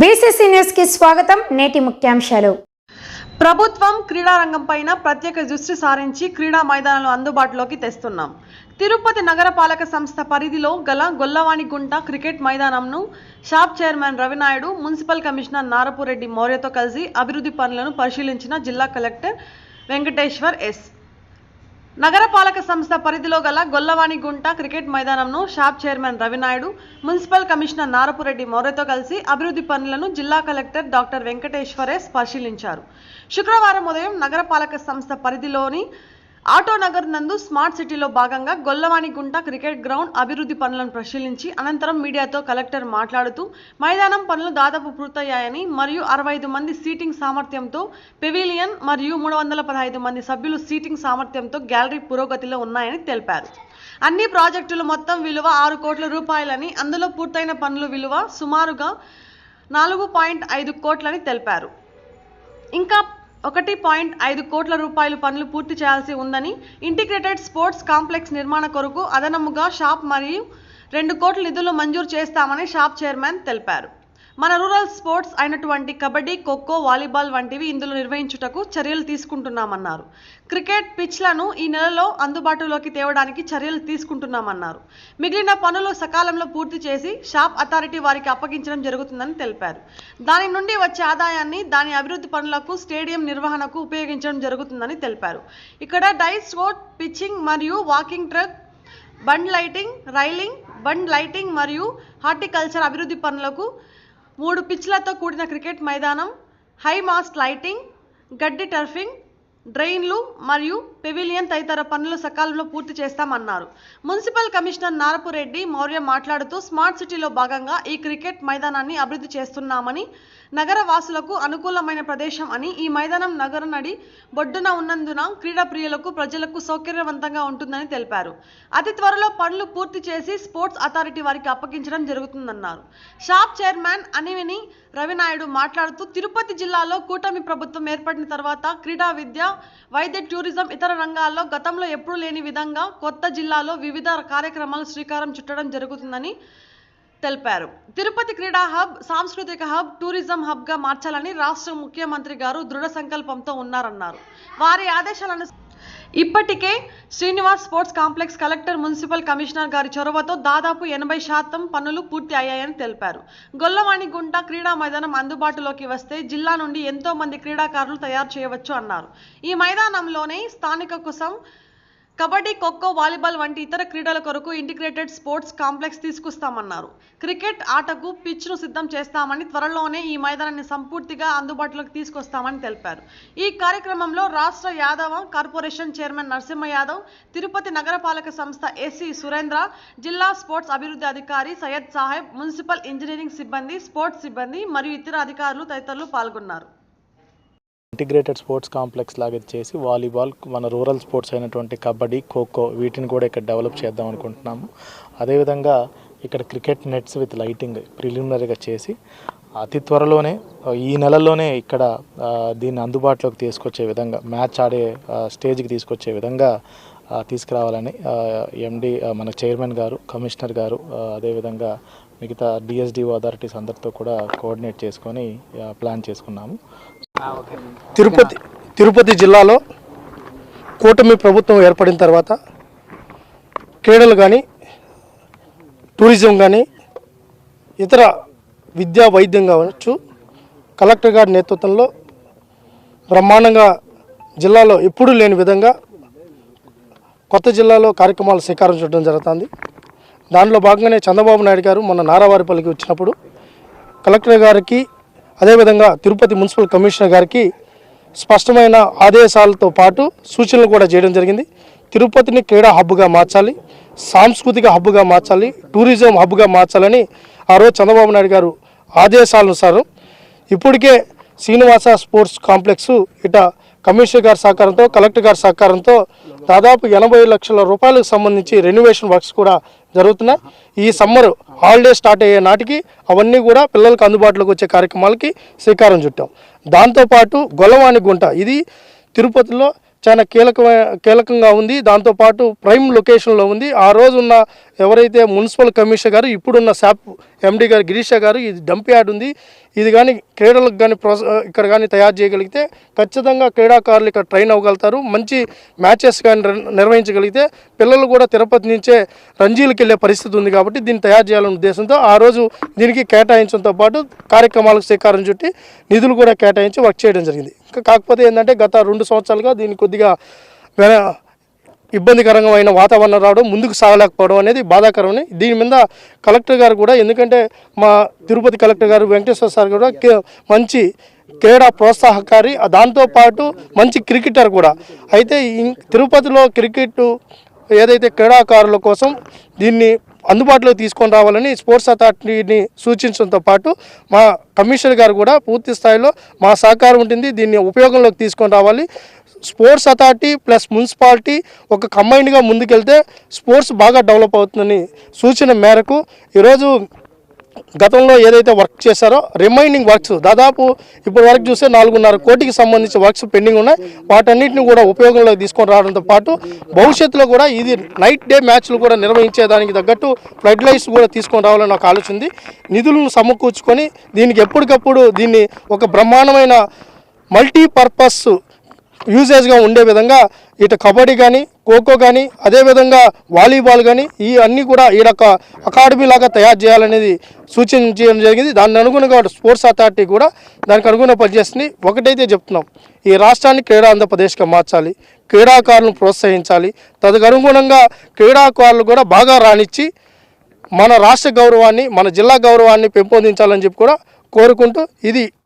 BCC న్యూస్కి స్వాగతం. నేటి ముఖ్యాంశాలు. ప్రభుత్వం క్రీడా రంగంపైన ప్రత్యేక దృష్టి సారించి క్రీడా మైదానాలు అందుబాటులోకి తెస్తున్నాం. తిరుపతి నగరపాలక సంస్థ పరిధిలో గల Gollavanigunta cricket మైదానంను shop chairman Ravi Naidu municipal commissioner Narapureddy మౌర్యతో కలిసి అభివృద్ధి పనులను పరిశీలించిన జిల్లా కలెక్టర్ వెంకటేశ్వర్ ఎస్. నగరపాలక సంస్థ పరిధిలో గల Gollavanigunta cricket మైదానంను shop chairman Ravi Naidu municipal commissioner Narapureddy మౌర్యతో కలిసి అభివృద్ధి పనులను జిల్లా కలెక్టర్ డాక్టర్ వెంకటేశ్వరేస్ పరిశీలించారు శుక్రవారం ఉదయం నగరపాలక సంస్థ పరిధిలోని ఆటో నగర్ నందు స్మార్ట్ సిటీలో భాగంగా గొల్లవాణిగుంట క్రికెట్ గ్రౌండ్ అభివృద్ధి పనులను పరిశీలించి అనంతరం మీడియాతో కలెక్టర్ మాట్లాడుతూ మైదానం పనులు దాదాపు పూర్తయ్యాయని మరియు అరవై ఐదు మంది సీటింగ్ సామర్థ్యంతో పెవిలియన్ మరియు మూడు వందల పదహైదు మంది సభ్యులు సీటింగ్ సామర్థ్యంతో గ్యాలరీ పురోగతిలో ఉన్నాయని తెలిపారు. అన్ని ప్రాజెక్టులు మొత్తం విలువ ఆరు కోట్ల రూపాయలని అందులో పూర్తయిన పనుల విలువ సుమారుగా నాలుగు పాయింట్ ఐదు కోట్లని తెలిపారు. ఇంకా ఒకటి పాయింట్ ఐదు కోట్ల రూపాయలు పనులు పూర్తి చేయాల్సి ఉందని ఇంటిగ్రేటెడ్ స్పోర్ట్స్ కాంప్లెక్స్ నిర్మాణ కొరకు అదనముగా షాప్ మరియు రెండు కోట్ల నిధులు మంజూరు చేస్తామని షాప్ చైర్మన్ తెలిపారు. మన రూరల్ స్పోర్ట్స్ అయినటువంటి కబడ్డీ ఖోఖో వాలీబాల్ వంటివి ఇందులో నిర్వహించుటకు చర్యలు తీసుకుంటున్నామన్నారు. క్రికెట్ పిచ్లను ఈ నెలలో అందుబాటులోకి తేవడానికి చర్యలు తీసుకుంటున్నామన్నారు. మిగిలిన పనులు సకాలంలో పూర్తి చేసి షాప్ అథారిటీ వారికి అప్పగించడం జరుగుతుందని తెలిపారు. దాని నుండి వచ్చే ఆదాయాన్ని దాని అభివృద్ధి పనులకు స్టేడియం నిర్వహణకు ఉపయోగించడం జరుగుతుందని తెలిపారు. ఇక్కడ డైస్ రోడ్ పిచ్చింగ్ మరియు walking track bund lighting railing bund lighting మరియు హార్టికల్చర్ అభివృద్ధి పనులకు మూడు పిచ్లతో కూడిన క్రికెట్ మైదానం హై మాస్ట్ లైటింగ్ గడ్డి టర్ఫింగ్ డ్రైన్లు మరియు పెవిలియన్ తదితర పనులు సకాలంలో పూర్తి చేస్తామన్నారు. మున్సిపల్ కమిషనర్ నారపురెడ్డి మౌర్య మాట్లాడుతూ స్మార్ట్ సిటీలో భాగంగా ఈ క్రికెట్ మైదానాన్ని అభివృద్ధి చేస్తున్నామని నగర వాసులకు అనుకూలమైన ప్రదేశం అని ఈ మైదానం నగర నడి బొడ్డున ఉన్నందున క్రీడా ప్రియులకు ప్రజలకు సౌకర్యవంతంగా ఉంటుందని తెలిపారు. అతి త్వరలో పనులు పూర్తి చేసి స్పోర్ట్స్ అథారిటీ వారికి అప్పగించడం జరుగుతుందన్నారు. షాప్ చైర్మన్ అనివిని రవినాయుడు మాట్లాడుతూ తిరుపతి జిల్లాలో కూటమి ప్రభుత్వం ఏర్పడిన తర్వాత క్రీడా విద్య వైద్య టూరిజం ఇతర రంగాల్లో గతంలో ఎప్పుడూ లేని విధంగా కొత్త జిల్లాలో వివిధ కార్యక్రమాలు శ్రీకారం చుట్టడం జరుగుతుందని తెలిపారు. తిరుపతి క్రీడా హబ్ సాంస్కృతిక హబ్ టూరిజం హబ్గా మార్చాలని రాష్ట్ర ముఖ్యమంత్రి గారు దృఢ సంకల్పంతో ఉన్నారన్నారు. వారి ఆదేశాలను ఇప్పటికే Srinivas sports complex collector municipal commissioner గారి చొరవతో దాదాపు ఎనభై శాతం పనులు పూర్తి అయ్యాయని తెలిపారు. గొల్లవాణిగుంట క్రీడా మైదానం అందుబాటులోకి వస్తే జిల్లా నుండి ఎంతో మంది క్రీడాకారులు తయారు చేయవచ్చు అన్నారు. ఈ మైదానంలోనే స్థానిక కోసం కబడ్డీ ఖోఖో వాలీబాల్ వంటి ఇతర క్రీడల కొరకు ఇంటిగ్రేటెడ్ స్పోర్ట్స్ కాంప్లెక్స్ తీసుకొస్తామన్నారు. క్రికెట్ ఆటకు పిచ్ను సిద్ధం చేస్తామని త్వరలోనే ఈ మైదానాన్ని సంపూర్తిగా అందుబాటులోకి తీసుకొస్తామని తెలిపారు. ఈ కార్యక్రమంలో రాష్ట్ర యాదవ కార్పొరేషన్ చైర్మన్ నరసింహ యాదవ్ తిరుపతి నగరపాలక సంస్థ ఎస్సీ సురేంద్ర జిల్లా స్పోర్ట్స్ అభివృద్ధి అధికారి సయ్యద్ సాహెబ్ మున్సిపల్ ఇంజనీరింగ్ సిబ్బంది స్పోర్ట్స్ సిబ్బంది మరియు ఇతర అధికారులు తదితరులు పాల్గొన్నారు. ఇంటిగ్రేటెడ్ స్పోర్ట్స్ కాంప్లెక్స్ లాగా చేసి వాలీబాల్ మన రూరల్ స్పోర్ట్స్ అయినటువంటి కబడ్డీ ఖోఖో వీటిని కూడా ఇక్కడ డెవలప్ చేద్దాం అనుకుంటున్నాము. అదేవిధంగా ఇక్కడ క్రికెట్ నెట్స్ విత్ లైటింగ్ ప్రిలిమినరీగా చేసి అతి త్వరలోనే ఈ నెలలోనే ఇక్కడ దీన్ని అందుబాటులోకి తీసుకొచ్చే విధంగా మ్యాచ్ ఆడే స్టేజ్కి తీసుకొచ్చే విధంగా తీసుకురావాలని ఎండి మన చైర్మన్ గారు కమిషనర్ గారు అదేవిధంగా మిగతా డిఎస్డిఓ అథారిటీస్ అందరితో కూడా కోఆర్డినేట్ చేసుకొని ప్లాన్ చేసుకున్నాము. తిరుపతి తిరుపతి జిల్లాలో కూటమి ప్రభుత్వం ఏర్పడిన తర్వాత క్రీడలు కానీ టూరిజం కానీ ఇతర విద్యా వైద్యం కావచ్చు కలెక్టర్ గారి నేతృత్వంలో బ్రహ్మాండంగా జిల్లాలో ఎప్పుడూ లేని విధంగా కొత్త జిల్లాలో కార్యక్రమాలు శ్రీకారం చుట్టడం జరుగుతుంది. దాంట్లో భాగంగానే చంద్రబాబు నాయుడు గారు మొన్న నారావారిపల్లికి వచ్చినప్పుడు కలెక్టర్ గారికి అదేవిధంగా తిరుపతి మున్సిపల్ కమిషనర్ గారికి స్పష్టమైన ఆదేశాలతో పాటు సూచనలు కూడా చేయడం జరిగింది. తిరుపతిని క్రీడా హబ్గా మార్చాలి సాంస్కృతిక హబ్గా మార్చాలి టూరిజం హబ్గా మార్చాలని ఆ రోజు చంద్రబాబు నాయుడు గారు ఆదేశాలను సారు ఇప్పటికే శ్రీనివాస స్పోర్ట్స్ కాంప్లెక్స్ ఇట కమిషనర్ గారి సహకారంతో కలెక్టర్ గారి సహకారంతో దాదాపు ఎనభై లక్షల రూపాయలకు సంబంధించి రెన్యువేషన్ వర్క్స్ కూడా జరుగుతున్నాయి. ఈ సమ్మర్ హాలిడే స్టార్ట్ అయ్యే నాటికి అవన్నీ కూడా పిల్లలకు అందుబాటులోకి వచ్చే కార్యక్రమాలకి శ్రీకారం చుట్టాం. దాంతోపాటు గొల్లవాణి గుంట ఇది తిరుపతిలో చాలా కీలక కీలకంగా ఉంది. దాంతోపాటు ప్రైమ్ లొకేషన్లో ఉంది. ఆ రోజు ఉన్న ఎవరైతే మున్సిపల్ కమిషనర్ గారు ఇప్పుడున్న శాప్ ఎండి గారు గిరీష గారు ఇది డంప్ యార్డ్ ఉంది. ఇది కానీ క్రీడలకు కానీ ప్రోస్ ఇక్కడ కానీ తయారు చేయగలిగితే ఖచ్చితంగా క్రీడాకారులు ఇక్కడ ట్రైన్ అవ్వగలుగుతారు. మంచి మ్యాచెస్ కానీ నిర్వహించగలిగితే పిల్లలు కూడా తిరుపతి నుంచే రంజీలకు వెళ్ళే పరిస్థితి ఉంది కాబట్టి దీన్ని తయారు చేయాలనే ఉద్దేశంతో ఆ రోజు దీనికి కేటాయించడంతో పాటు కార్యక్రమాలకు శ్రీకారం చుట్టి నిధులు కూడా కేటాయించి వర్క్ చేయడం జరిగింది. కాకపోతే ఏంటంటే గత రెండు సంవత్సరాలుగా దీన్ని కొద్దిగా ఇబ్బందికరమైన వాతావరణం రావడం ముందుకు సాగలేకపోవడం అనేది బాధాకరమే దీని మీద కలెక్టర్ గారు కూడా ఎందుకంటే మా తిరుపతి కలెక్టర్ గారు వెంకటేశ్వర సార్ కూడా మంచి క్రీడా ప్రోత్సాహకారి దాంతోపాటు మంచి క్రికెటర్ కూడా. అయితే తిరుపతిలో క్రికెట్ ఏదైతే క్రీడాకారుల కోసం దీన్ని అందుబాటులో తీసుకొని రావాలని స్పోర్ట్స్ అథారిటీని సూచించడంతో పాటు మా కమిషనర్ గారు కూడా పూర్తి స్థాయిలో మా సహకారం ఉంటుంది దీన్ని ఉపయోగంలోకి తీసుకొని రావాలి. స్పోర్ట్స్ అథారిటీ ప్లస్ మున్సిపాలిటీ ఒక కంబైన్డ్గా ముందుకెళ్తే స్పోర్ట్స్ బాగా డెవలప్ అవుతుందని సూచన మేరకు ఈరోజు గతంలో ఏదైతే వర్క్ చేశారో రిమైనింగ్ వర్క్స్ దాదాపు ఇప్పుడు వరకు చూస్తే నాలుగున్నర కోటికి సంబంధించిన వర్క్స్ పెండింగ్ ఉన్నాయి. వాటన్నిటిని కూడా ఉపయోగంలోకి తీసుకొని రావడంతో పాటు భవిష్యత్తులో కూడా ఇది నైట్ డే మ్యాచ్లు కూడా నిర్వహించేదానికి తగ్గట్టు ఫ్లడ్ లైట్స్ కూడా తీసుకొని రావాలని నాకు ఆలోచన నిధులను సమకూర్చుకొని దీనికి ఎప్పటికప్పుడు దీన్ని ఒక బ్రహ్మాండమైన మల్టీపర్పస్ యూజేజ్గా ఉండే విధంగా ఇటు కబడ్డీ కానీ ఖోఖో కానీ అదేవిధంగా వాలీబాల్ కానీ ఈ అన్నీ కూడా ఈ యొక్క అకాడమీ లాగా తయారు చేయాలనేది సూచించడం జరిగింది. దాని అనుగుణంగా స్పోర్ట్స్ అథారిటీ కూడా దానికి అనుగుణంగా పనిచేస్తుంది. ఒకటైతే చెప్తున్నాం. ఈ రాష్ట్రాన్ని క్రీడా ఆంధ్రప్రదేశ్గా మార్చాలి. క్రీడాకారులను ప్రోత్సహించాలి. తదనుగుణంగా క్రీడాకారులు కూడా బాగా రాణించి మన రాష్ట్ర గౌరవాన్ని మన జిల్లా గౌరవాన్ని పెంపొందించాలని చెప్పి కూడా కోరుకుంటూ ఇది